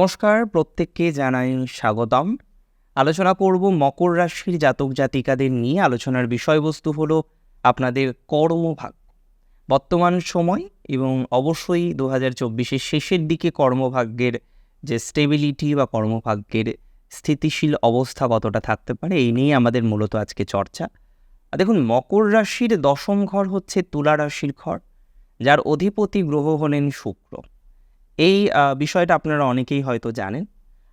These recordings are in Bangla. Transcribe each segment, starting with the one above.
নমস্কার, প্রত্যেককে জানাই স্বাগতম। আলোচনা করব মকর রাশির জাতক জাতিকাদের নিয়ে। আলোচনার বিষয়বস্তু হলো আপনাদের কর্মভাগ। বর্তমান সময় এবং অবশ্যই দু হাজার চব্বিশের শেষের দিকে কর্মভাগ্যের যে স্টেবিলিটি বা কর্মভাগ্যের স্থিতিশীল অবস্থা কতটা থাকতে পারে, এই নিয়ে আমাদের মূলত আজকে চর্চা। দেখুন, মকর রাশির দশম ঘর হচ্ছে তুলা রাশির ঘর, যার অধিপতি গ্রহ হলেন শুক্র। এই বিষয়টা আপনারা অনেকেই হয়তো জানেন।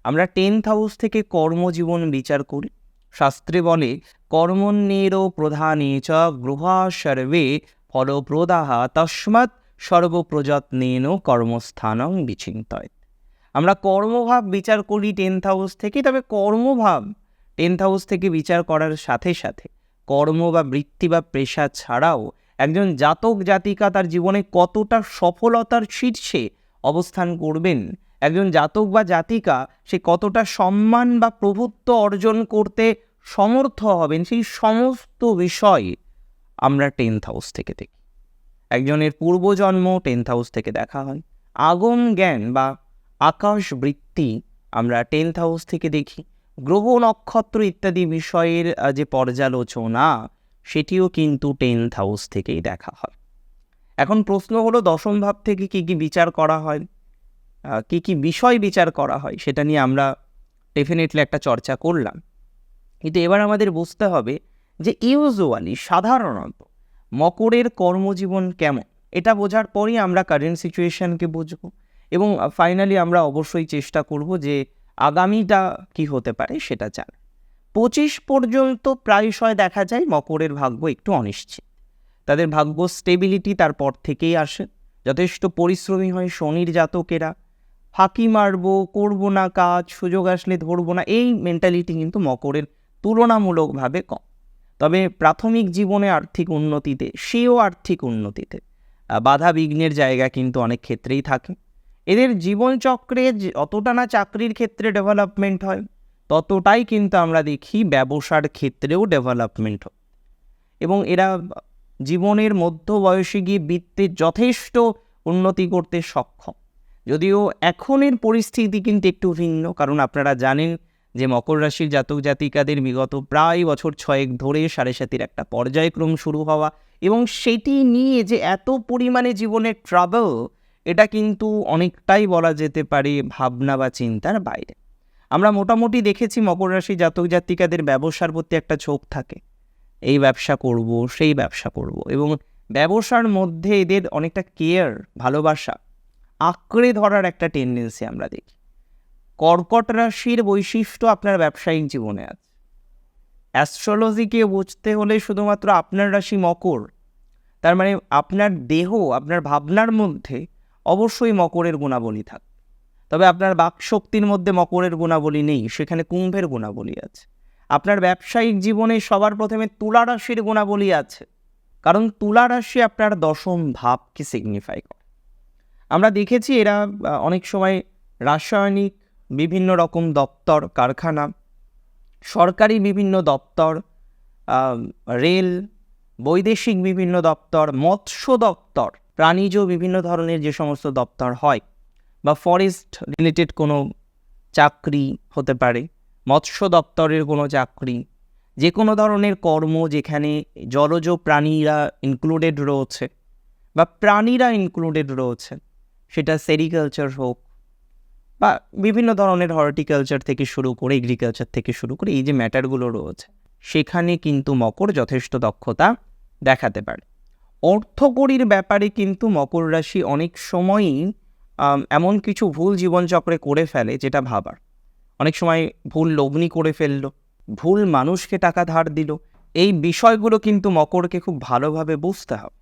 আমরা টেন্থ হাউস থেকে কর্মজীবন বিচার করি। শাস্ত্রে বলে কর্মণ্যের প্রধানে চ গৃহা সর্বে ফলপ্রদাহা তস্মাৎ সর্বপ্রযত্নেন কর্মস্থানং বিচিন্তয় আমরা কর্মভাব বিচার করি টেন্থ হাউস থেকে, তবে কর্মভাব টেন্থ হাউস থেকে বিচার করার সাথে সাথে কর্ম বা বৃত্তি বা পেশা ছাড়াও একজন জাতক জাতিকা তার জীবনে কতটা সফলতার শীর্ষে অবস্থান করবেন। একজন জাতক বা জাতিকা সে কতটা সম্মান বা প্রভুত্ব অর্জন করতে সমর্থ হবেন সেই সমস্ত বিষয় আমরা টেন্থ হাউস থেকে দেখি। একজনের পূর্বজন্ম টেন্থ হাউস থেকে দেখা হয়। আগম জ্ঞান বা আকাশ বৃত্তি আমরা টেন্থ হাউস থেকে দেখি। গ্রহ নক্ষত্র ইত্যাদি বিষয়ের যে পর্যালোচনা, সেটিও কিন্তু টেন্থ হাউস থেকেই দেখা হয়। এখন প্রশ্ন হলো দশম ভাব থেকে কি কি বিচার করা হয়? কি কি বিষয় বিচার করা হয় সেটা নিয়ে আমরা ডেফিনেটলি একটা চর্চা করলাম। কিন্তু এবার আমাদের বুঝতে হবে যে ইউজুয়ালি সাধারণত মকরের কর্মজীবন কেমন? এটা বোঝার পরই আমরা কারেন্ট সিচুয়েশনকে বুঝব এবং ফাইনালি আমরা অবশ্যই চেষ্টা করব যে আগামীটা কি হতে পারে সেটা জান পঁচিশ পর্যন্ত প্রায়শই দেখা যায় মকরের ভাগ্য একটু অনিশ্চিত। তাদের ভাগ্য স্টেবিলিটি তারপর থেকেই আসে। যথেষ্ট পরিশ্রমী হয় শনির জাতকেরা। ফাঁকি মারবো, করব না কাজ, সুযোগ আসলে ধরবো না, এই মেন্টালিটি কিন্তু মকরের তুলনামূলকভাবে কম। তবে প্রাথমিক জীবনে আর্থিক উন্নতিতে, সেও আর্থিক উন্নতিতে। বাধা বিঘ্নের জায়গা কিন্তু অনেক ক্ষেত্রেই থাকে। এদের জীবনচক্রে যতটা না চাকরির ক্ষেত্রে ডেভেলপমেন্ট হয়, ততটাই কিন্তু আমরা দেখি ব্যবসার ক্ষেত্রেও ডেভেলপমেন্ট হয়। এবং এরা জীবনের মধ্য বয়সে গিয়ে বৃত্তে যথেষ্ট উন্নতি করতে সক্ষম। যদিও এখনের পরিস্থিতি কিন্তু একটু ভিন্ন, কারণ আপনারা জানেন যে মকর রাশির জাতক জাতিকাদের বিগত প্রায় বছর ছয়েক ধরে সাড়ে সাতির একটা পর্যায়ক্রম শুরু হওয়া এবং সেটি নিয়ে যে এত পরিমাণে জীবনের ট্রাভেল এটা কিন্তু অনেকটাই বলা যেতে পারে ভাবনা বা চিন্তার বাইরে। আমরা মোটামুটি দেখেছি মকর রাশি জাতক জাতিকাদের ব্যবসার প্রতি একটা ঝোঁক থাকে। এই ব্যবসা করব, সেই ব্যবসা করব। এবং ব্যবসার মধ্যে এদের অনেকটা কেয়ার ভালোবাসা আঁকড়ে ধরার একটা টেন্ডেন্সি আমরা দেখি। কর্কট রাশির বৈশিষ্ট্য আপনার ব্যবসায়িক জীবনে আছে। অ্যাস্ট্রোলজিকে বুঝতে হলে শুধুমাত্র আপনার রাশি মকর। তার মানে আপনার দেহ, আপনার ভাবনার মধ্যে অবশ্যই মকরের গুণাবলী থাকে তবে আপনার বাকশক্তির মধ্যে মকরের গুণাবলী নেই, সেখানে কুম্ভের গুণাবলী আছে। আপনার ব্যবসায়িক জীবনে সবার প্রথমে তুলা রাশির গুণাবলী আছে। কারণ তুলা রাশি আপনার দশম ভাবকে সিগনিফাই করে। আমরা দেখেছি এরা অনেক সময় রাসায়নিক বিভিন্ন রকম দপ্তর, কারখানা, সরকারি বিভিন্ন দপ্তর রেল, বৈদেশিক বিভিন্ন দপ্তর, মৎস্য দপ্তর, প্রাণীজ বিভিন্ন ধরনের যে সমস্ত দপ্তর হয় বা ফরেস্ট রিলেটেড কোনো চাকরি হতে পারে। মৎস্য দপ্তরের কোনো চাকরি, যে কোনো ধরনের কর্ম যেখানে জলজ প্রাণীরা ইনক্লুডেড রয়েছে বা প্রাণীরা ইনক্লুডেড রয়েছে, সেটা সেরিকালচার হোক বা বিভিন্ন ধরনের হর্টিকালচার থেকে শুরু করে এগ্রিকালচার থেকে শুরু করে এই যে ম্যাটারগুলো রয়েছে, সেখানে কিন্তু মকর যথেষ্ট দক্ষতা দেখাতে পারে। অর্থকরীর ব্যাপারে কিন্তু মকর রাশি অনেক সময়ই এমন কিছু ভুল জীবনচক্রে করে ফেলে যেটা ভাবার। অনেক সময় ভুল লগ্নি করে ফেলল, ভুল মানুষকে টাকা ধার দিল। এই বিষয়গুলো কিন্তু মকরকে খুব ভালোভাবে বুঝতে হবে।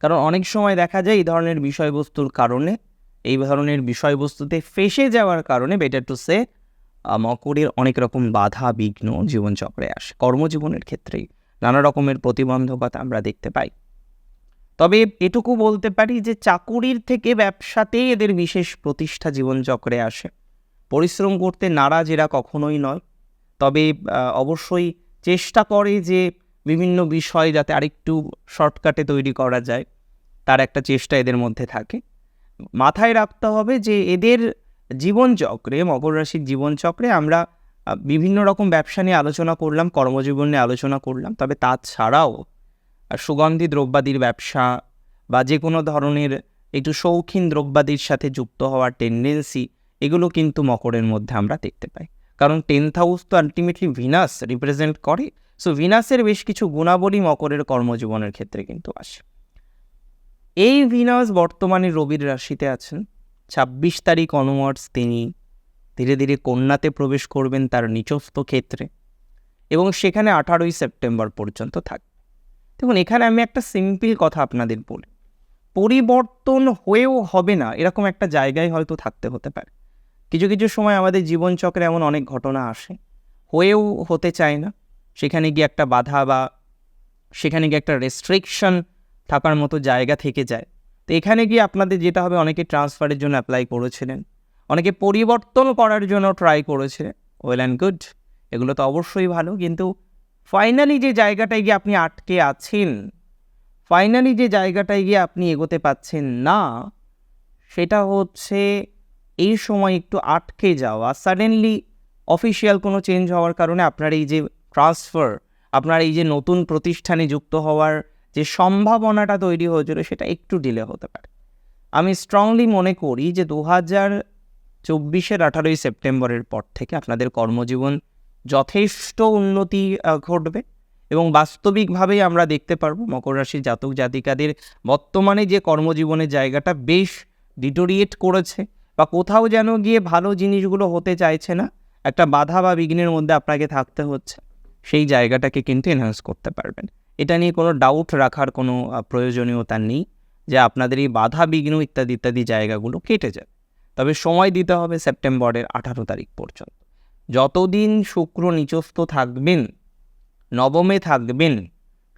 কারণ অনেক সময় দেখা যায় এই ধরনের বিষয়বস্তুর কারণে, এই ধরনের বিষয়বস্তুতে ফেসে যাওয়ার কারণে বেটার টু সে মকরের অনেক রকম বাধা, বিঘ্ন জীবনচক্রে আসে। কর্মজীবনের ক্ষেত্রেই নানা রকমের প্রতিবন্ধকতা আমরা দেখতে পাই। তবে এটুকু বলতে পারি যে চাকুরির থেকে ব্যবসাতেই এদের বিশেষ প্রতিষ্ঠা জীবনচক্রে আসে। পরিশ্রম করতে নারাজ এরা কখনোই নয়। তবে অবশ্যই চেষ্টা করে যে বিভিন্ন বিষয় যাতে আরেকটু শর্টকাটে তৈরি করা যায় তার একটা চেষ্টা এদের মধ্যে থাকে। মাথায় রাখতে হবে যে এদের জীবনচক্রে মকর রাশির জীবনচক্রে আমরা বিভিন্ন রকম ব্যবসা নিয়ে আলোচনা করলাম কর্মজীবন নিয়ে আলোচনা করলাম। তবে তাছাড়াও আহ, সুগন্ধি দ্রব্যাদির ব্যবসা বা যে কোনো ধরনের একটু শৌখিন দ্রব্যাদির সাথে যুক্ত হওয়ার টেন্ডেন্সি এগুলো কিন্তু মকরের মধ্যে আমরা দেখতে পাই। কারণ টেন্থ হাউস তো আলটিমেটলি ভিনাস রিপ্রেজেন্ট করে সো ভিনাসের বেশ কিছু গুণাবলী মকরের কর্মজীবনের ক্ষেত্রে কিন্তু আসে। এই ভিনাস বর্তমানে রবির রাশিতে আছেন। ছাব্বিশ তারিখ অনওয়ার্ডস তিনি ধীরে ধীরে কন্যাতে প্রবেশ করবেন তার নিচস্থ ক্ষেত্রে এবং সেখানে আঠারোই সেপ্টেম্বর পর্যন্ত থাকবে। দেখুন, এখানে আমি একটা সিম্পল কথা আপনাদের বলি। পরিবর্তন হয়েও হবে না, এরকম একটা জায়গায় হয়তো থাকতে হতে পারে। কিছু কিছু সময় আমাদের জীবনচক্রে এমন অনেক ঘটনা আসে। হয়েও হতে চায় না। সেখানে গিয়ে একটা বাধা বা সেখানে গিয়ে একটা রেস্ট্রিকশন থাকার মতো জায়গা থেকে যায়। তো এখানে গিয়ে আপনাদের যেটা হবে, অনেকে ট্রান্সফারের জন্য অ্যাপ্লাই করেছিলেন। অনেকে পরিবর্তন করার জন্য ট্রাই করেছে ওয়েল অ্যান্ড গুড এগুলো তো অবশ্যই ভালো। কিন্তু ফাইনালি যে জায়গাটায় গিয়ে আপনি আটকে আছেন ফাইনালি যে জায়গাটায় গিয়ে আপনি এগোতে পাচ্ছেন না, সেটা হচ্ছে এই সময় একটু আটকে যাওয়া সাডেনলি অফিসিয়াল কোনো চেঞ্জ হওয়ার কারণে আপনার এই যে ট্রান্সফার আপনার এই যে নতুন প্রতিষ্ঠানে যুক্ত হওয়ার যে সম্ভাবনাটা তৈরি হয়েছিল সেটা একটু ডিলে হতে পারে। আমি স্ট্রংলি মনে করি যে দু হাজার চব্বিশের আঠারোই সেপ্টেম্বরের পর থেকে আপনাদের কর্মজীবন যথেষ্ট উন্নতি ঘটবে এবং বাস্তবিকভাবেই আমরা দেখতে পারব মকর রাশির জাতক জাতিকাদের বর্তমানে যে কর্মজীবনের জায়গাটা বেশ ডিটোরিয়েট করেছে। বা কোথাও যেন গিয়ে ভালো জিনিসগুলো হতে চাইছে না, একটা বাধা বা বিঘ্নের মধ্যে আপনাকে থাকতে হচ্ছে, সেই জায়গাটাকে কিন্তু এনহান্স করতে পারবেন। এটা নিয়ে কোনো ডাউট রাখার কোনো প্রয়োজনীয়তা নেই যে আপনাদের এই বাধা, বিঘ্ন ইত্যাদি ইত্যাদি জায়গাগুলো কেটে যাবে। তবে সময় দিতে হবে সেপ্টেম্বরের আঠারো তারিখ পর্যন্ত। যতদিন শুক্র নিচস্থ থাকবেন, নবমে থাকবেন,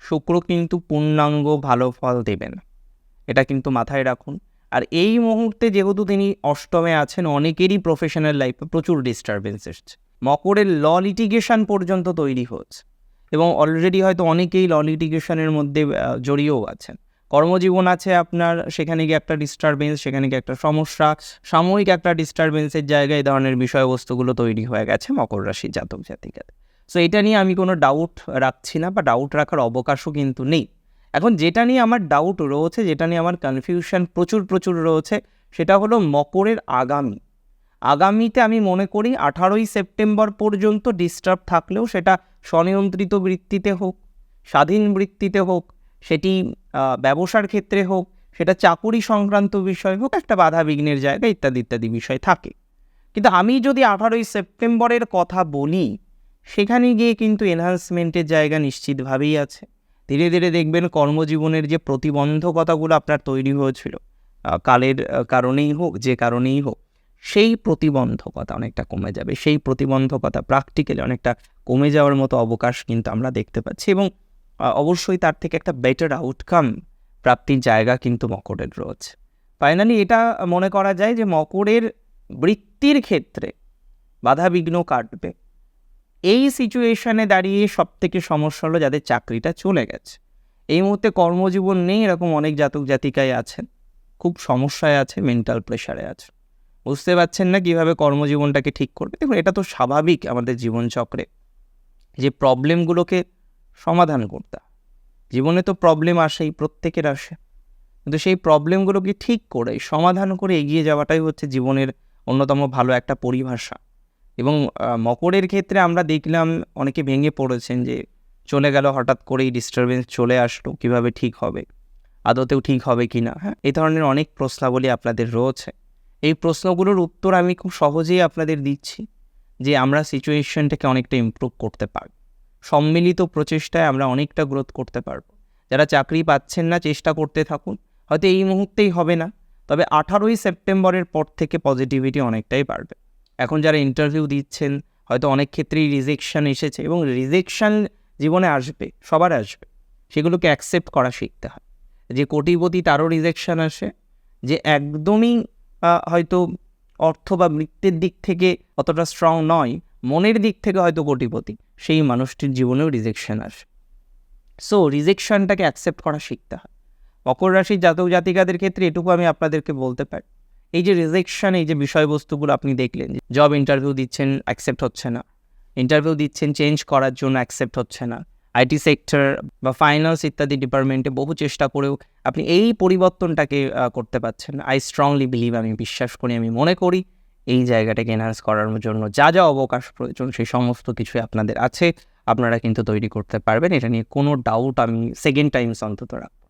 শুক্র কিন্তু পূর্ণাঙ্গ ভালো ফল দেবেন এটা কিন্তু মাথায় রাখুন। আর এই মুহূর্তে যেহেতু তিনি অষ্টমে আছেন, অনেকেরই প্রফেশনাল লাইফে প্রচুর ডিস্টারবেন্স এসছে। মকরের ল লিটিগেশন পর্যন্ত তৈরি হচ্ছে এবং অলরেডি হয়তো অনেকেই ল লিটিগেশনের মধ্যে জড়িয়েও আছেন। কর্মজীবন আছে আপনার, সেখানে গিয়ে একটা ডিস্টারবেন্স সেখানে গিয়ে একটা সমস্যা, সাময়িক একটা ডিস্টারবেন্সের জায়গায় এই ধরনের বিষয়বস্তুগুলো তৈরি হয়ে গেছে মকর রাশির জাতক জাতিকাদের। সো এটা নিয়ে আমি কোনো ডাউট রাখছি না বা ডাউট রাখার অবকাশও কিন্তু নেই। এখন যেটা নিয়ে আমার ডাউট রয়েছে, যেটা নিয়ে আমার কনফিউশন প্রচুর প্রচুর রয়েছে, সেটা হলো মকরের আগামী। আগামীতে আমি মনে করি আঠারোই সেপ্টেম্বর পর্যন্ত ডিস্টার্ব থাকলেও সেটা স্বনিয়ন্ত্রিত বৃত্তিতে হোক, স্বাধীন বৃত্তিতে হোক, সেটি ব্যবসার ক্ষেত্রে হোক, সেটা চাকুরি সংক্রান্ত বিষয় হোক, একটা বাধা বিঘ্নের জায়গা ইত্যাদি ইত্যাদি বিষয় থাকে। কিন্তু আমি যদি আঠারোই সেপ্টেম্বরের কথা বলি, সেখানে গিয়ে কিন্তু এনহান্সমেন্টের জায়গা নিশ্চিতভাবেই আছে। ধীরে ধীরে দেখবেন কর্মজীবনের যে প্রতিবন্ধকতাগুলো আপনার তৈরি হয়েছিল কালের কারণেই হোক, যে কারণেই হোক, সেই প্রতিবন্ধকতা অনেকটা কমে যাবে। সেই প্রতিবন্ধকতা প্র্যাকটিক্যালি অনেকটা কমে যাওয়ার মতো অবকাশ কিন্তু আমরা দেখতে পাচ্ছি এবং অবশ্যই তার থেকে একটা বেটার আউটকাম প্রাপ্তির জায়গা কিন্তু মকরের রয়েছে। ফাইনালি এটা মনে করা যায় যে মকরের বৃত্তির ক্ষেত্রে বাধা বিঘ্ন কাটবে। এই সিচুয়েশনে দাঁড়িয়ে সব থেকে সমস্যা হলো যাদের চাকরিটা চলে গেছে। এই মুহূর্তে কর্মজীবন নেই, এরকম অনেক জাতক জাতিকায় আছেন। খুব সমস্যায় আছে মেন্টাল প্রেশারে আছে। বুঝতে পারছেন না কীভাবে কর্মজীবনটাকে ঠিক করবে? দেখুন, এটা তো স্বাভাবিক আমাদের জীবনচক্রে। যে প্রবলেমগুলোকে সমাধান করতে জীবনে তো প্রবলেম আসেই, প্রত্যেকের আসে। কিন্তু সেই প্রবলেমগুলোকে ঠিক করে, সমাধান করে এগিয়ে যাওয়াটাই হচ্ছে জীবনের অন্যতম ভালো একটা পরিভাষা। এবং মকরের ক্ষেত্রে আমরা দেখলাম অনেকে ভেঙে পড়েছেন যে চলে গেল, হঠাৎ করেই ডিস্টারবেন্স চলে আসলো, কীভাবে ঠিক হবে? আদতেও ঠিক হবে কি না? হ্যাঁ এই ধরনের অনেক প্রশ্নাবলী আপনাদের রয়েছে। এই প্রশ্নগুলোর উত্তর আমি খুব সহজেই আপনাদের দিচ্ছি যে আমরা সিচুয়েশনটাকে অনেকটা ইমপ্রুভ করতে পারব। সম্মিলিত প্রচেষ্টায় আমরা অনেকটা গ্রোথ করতে পারব। যারা চাকরি পাচ্ছেন না, চেষ্টা করতে থাকুন। হয়তো এই মুহূর্তেই হবে না, তবে আঠারোই সেপ্টেম্বরের পর থেকে পজিটিভিটি অনেকটাই বাড়বে। এখন যারা ইন্টারভিউ দিচ্ছেন, হয়তো অনেক ক্ষেত্রেই রিজেকশান এসেছে এবং রিজেকশান জীবনে আসবে, সবার আসবে। সেগুলোকে অ্যাকসেপ্ট করা শিখতে হয়। যে কোটিপতি তারও রিজেকশান আসে, যে একদমই হয়তো অর্থ বা বৃত্তের দিক থেকে অতটা স্ট্রং নয়, মনের দিক থেকে হয়তো কোটিপতি, সেই মানুষটির জীবনেও রিজেকশান আসে। সো রিজেকশনটাকে অ্যাকসেপ্ট করা শিখতে হয়। মকর রাশির জাতক জাতিকাদের ক্ষেত্রে এটুকু আমি আপনাদেরকে বলতে পারি। এই যে রিজেকশন এই যে বিষয়বস্তুগুলো আপনি দেখলেন জব ইন্টারভিউ দিচ্ছেন অ্যাকসেপ্ট হচ্ছে না। ইন্টারভিউ দিচ্ছেন চেঞ্জ করার জন্য অ্যাকসেপ্ট হচ্ছে না। আইটি সেক্টর বা ফাইন্যান্স ইত্যাদি ডিপার্টমেন্টে বহু চেষ্টা করেও আপনি এই পরিবর্তনটাকে করতে পারছেন আই স্ট্রংলি বিলিভ আমি বিশ্বাস করি, আমি মনে করি এই জায়গাটাকে এনহান্স করার জন্য যা যা অবকাশ প্রয়োজন, সেই সমস্ত কিছুই আপনাদের আছে। আপনারা কিন্তু তৈরি করতে পারবেন। এটা নিয়ে কোনো ডাউট আমি সেকেন্ড টাইমস অন্তত রাখব।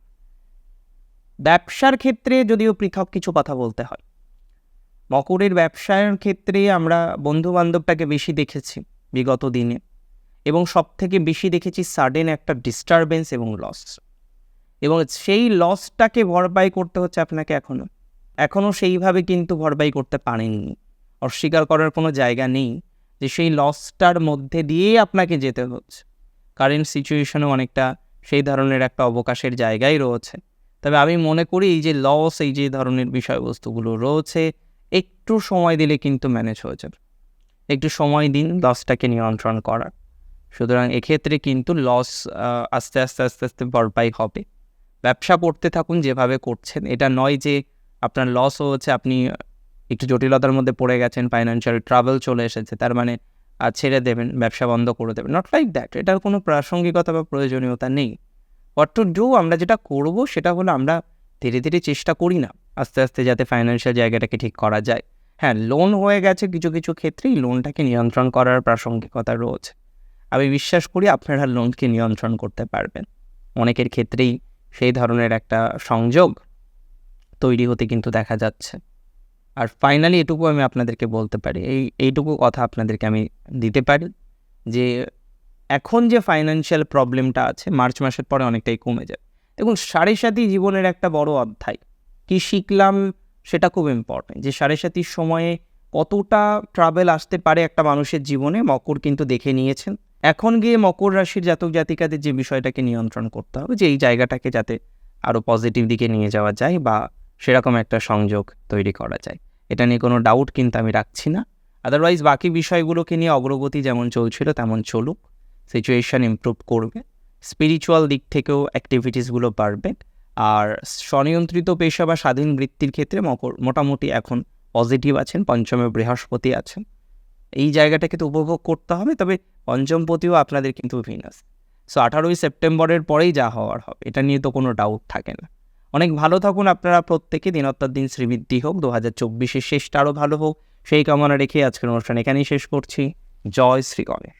ব্যবসার ক্ষেত্রে যদিও পৃথক কিছু কথা বলতে হয় মকরের ব্যবসার ক্ষেত্রে আমরা বন্ধু বান্ধবটাকে বেশি দেখেছি বিগত দিনে এবং সব থেকে বেশি দেখেছি সাডেন একটা ডিস্টারবেন্স এবং লস এবং সেই লসটাকে ভরপাই করতে হচ্ছে আপনাকে এখনও এখনও সেইভাবে কিন্তু ভরপাই করতে পারেননি। অস্বীকার করার কোনো জায়গা নেই যে সেই লসটার মধ্যে দিয়েই আপনাকে যেতে হচ্ছে। কারেন্ট সিচুয়েশনে অনেকটা সেই ধরনের একটা অবকাশের জায়গায় রয়েছে। তবে আমি মনে করি এই যে লস এই যে ধরনের বিষয়বস্তুগুলো রয়েছে একটু সময় দিলে কিন্তু ম্যানেজ হয়ে যাবে। একটু সময় দিন লসটাকে নিয়ন্ত্রণ করার। সুতরাং এক্ষেত্রে কিন্তু লস আস্তে আস্তে আস্তে আস্তে ভরপাই হবে। ব্যবসা করতে থাকুন, যেভাবে করছেন। এটা নয় যে আপনার লস হচ্ছে আপনি একটু জটিলতার মধ্যে পড়ে গেছেন ফাইন্যান্সিয়াল ট্রাভেল চলে এসেছে, তার মানে ছেড়ে দেবেন, ব্যবসা বন্ধ করে দেবেন। নট লাইক দ্যাট এটার কোনো প্রাসঙ্গিকতা বা প্রয়োজনীয়তা নেই। হোয়াট টু ডু আমরা যেটা করব, সেটা হলো আমরা ধীরে ধীরে চেষ্টা করি না। আস্তে আস্তে যাতে ফাইন্যান্সিয়াল জায়গাটাকে ঠিক করা যায়। হ্যাঁ লোন হয়ে গেছে কিছু কিছু ক্ষেত্রেই লোনটাকে নিয়ন্ত্রণ করার প্রাসঙ্গিকতা রয়েছে। আমি বিশ্বাস করি আপনারা লোনকে নিয়ন্ত্রণ করতে পারবেন। অনেকের ক্ষেত্রেই সেই ধরনের একটা সংযোগ তৈরি হতে কিন্তু দেখা যাচ্ছে। আর ফাইনালি এটুকু আমি আপনাদেরকে বলতে পারি, এই, এইটুকু কথা আপনাদেরকে আমি দিতে পারি যে, এখন যে ফাইন্যান্সিয়াল প্রবলেমটা আছে, মার্চ মাসের পরে অনেকটাই কমে যায়। দেখুন, সাড়ে সাথী জীবনের একটা বড় অধ্যায়। শিখলাম সেটা খুব ইম্পর্টেন্ট যে সাড়ে সাতির সময়ে কতটা ট্রাভেল আসতে পারে একটা মানুষের জীবনে, মকর কিন্তু দেখে নিয়েছেন। এখন গিয়ে মকর রাশির জাতক জাতিকাদের যে বিষয়টাকে নিয়ন্ত্রণ করতে হবে, যে এই জায়গাটাকে যাতে আরও পজিটিভ দিকে নিয়ে যাওয়া যায় বা সেরকম একটা সংযোগ তৈরি করা যায়। এটা নিয়ে কোনো ডাউট কিন্তু আমি রাখছি না। আদারওয়াইজ বাকি বিষয়গুলোকে নিয়ে অগ্রগতি যেমন চলছিল তেমন চলুক। সিচুয়েশান ইমপ্রুভ করবে। স্পিরিচুয়াল দিক থেকেও অ্যাক্টিভিটিসগুলো বাড়বে। আর স্বনিয়ন্ত্রিত পেশা বা স্বাধীন বৃত্তির ক্ষেত্রে মকর, মোটামুটি এখন পজিটিভ আছেন, পঞ্চমে বৃহস্পতি আছেন। এই জায়গাটাকে তো উপভোগ করতে হবে, তবে পঞ্চমপতিও আপনাদের কিন্তু ভিনাস সো আঠারোই সেপ্টেম্বরের পরেই যা হওয়ার হবে, এটা নিয়ে তো কোনো ডাউট থাকে না। অনেক ভালো থাকুন আপনারা প্রত্যেকে দিনত্তার দিন শ্রীবৃদ্ধি হোক দু হাজার চব্বিশের শেষটা আরও ভালো হোক। সেই কামনা রেখে আজকের অনুষ্ঠান এখানেই শেষ করছি। জয় শ্রী গণেশ।